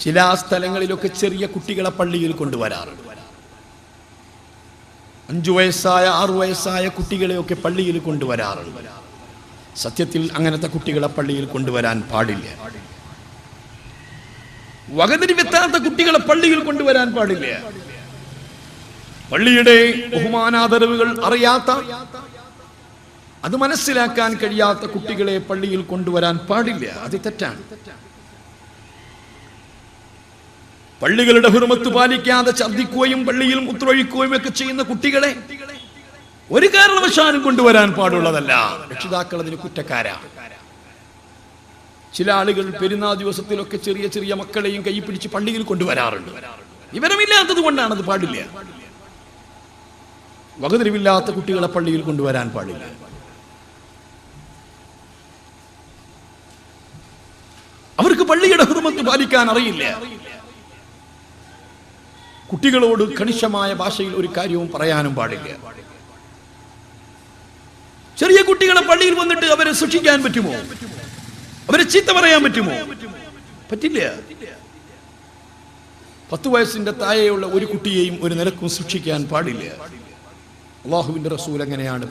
ചില സ്ഥലങ്ങളിലൊക്കെ ചെറിയ കുട്ടികളെ പള്ളിയിൽ കൊണ്ടുവരാറുണ്ട്. അഞ്ചു വയസ്സായ ആറു വയസ്സായ കുട്ടികളെയൊക്കെ പള്ളിയിൽ കൊണ്ടുവരാറുണ്ട്. സത്യത്തിൽ അങ്ങനത്തെ കുട്ടികളെ പള്ളിയിൽ കൊണ്ടുവരാൻ പാടില്ല. വകതിരിവെത്താത്ത കുട്ടികളെ പള്ളിയിൽ കൊണ്ടുവരാൻ പാടില്ല. പള്ളിയുടെ ബഹുമാനാദരവുകൾ അറിയാത്ത അത് മനസ്സിലാക്കാൻ കഴിയാത്ത കുട്ടികളെ പള്ളിയിൽ കൊണ്ടുവരാൻ പാടില്ല. അത് തെറ്റാണ്. പള്ളികളുടെ ഹുർമത്ത് പാലിക്കാതെ ഛർദ്ദിക്കുകയും പള്ളിയിൽ മുത്രൊഴിക്കുകയും ഒക്കെ ചെയ്യുന്ന കുട്ടികളെ ഒരു കാരണവശാലും കൊണ്ടുവരാൻ പാടുള്ളതല്ല. രക്ഷിതാക്കൾ അതിന് കുറ്റക്കാരാ. ചില ആളുകൾ പെരുന്നാൾ ദിവസത്തിലൊക്കെ ചെറിയ ചെറിയ മക്കളെയും കൈ പിടിച്ച് പള്ളിയിൽ കൊണ്ടുവരാറുണ്ട്. വിവരമില്ലാത്തത് കൊണ്ടാണ് അത് പാടില്ല. വകതിരിവില്ലാത്ത കുട്ടികളെ പള്ളിയിൽ കൊണ്ടുവരാൻ പാടില്ല. അവർക്ക് പള്ളിയുടെ ഹുർമത്ത് പാലിക്കാൻ അറിയില്ല. കുട്ടികളോട് കണിശമായ ഭാഷയിൽ ഒരു കാര്യവും പറയാനും പാടില്ല. ചെറിയ കുട്ടികളെ പള്ളിയിൽ വന്നിട്ട് അവരെ ശിക്ഷിക്കാൻ പറ്റുമോ? അവരെ ചീത്ത പറയാൻ പറ്റുമോ? പറ്റില്ല. പത്ത് വയസ്സിന്റെ താഴെയുള്ള ഒരു കുട്ടിയെയും ഒരു നിലക്കും സൂക്ഷിക്കാൻ പാടില്ല. അള്ളാഹുവിന്റെ റസൂൽ എങ്ങനെയാണ്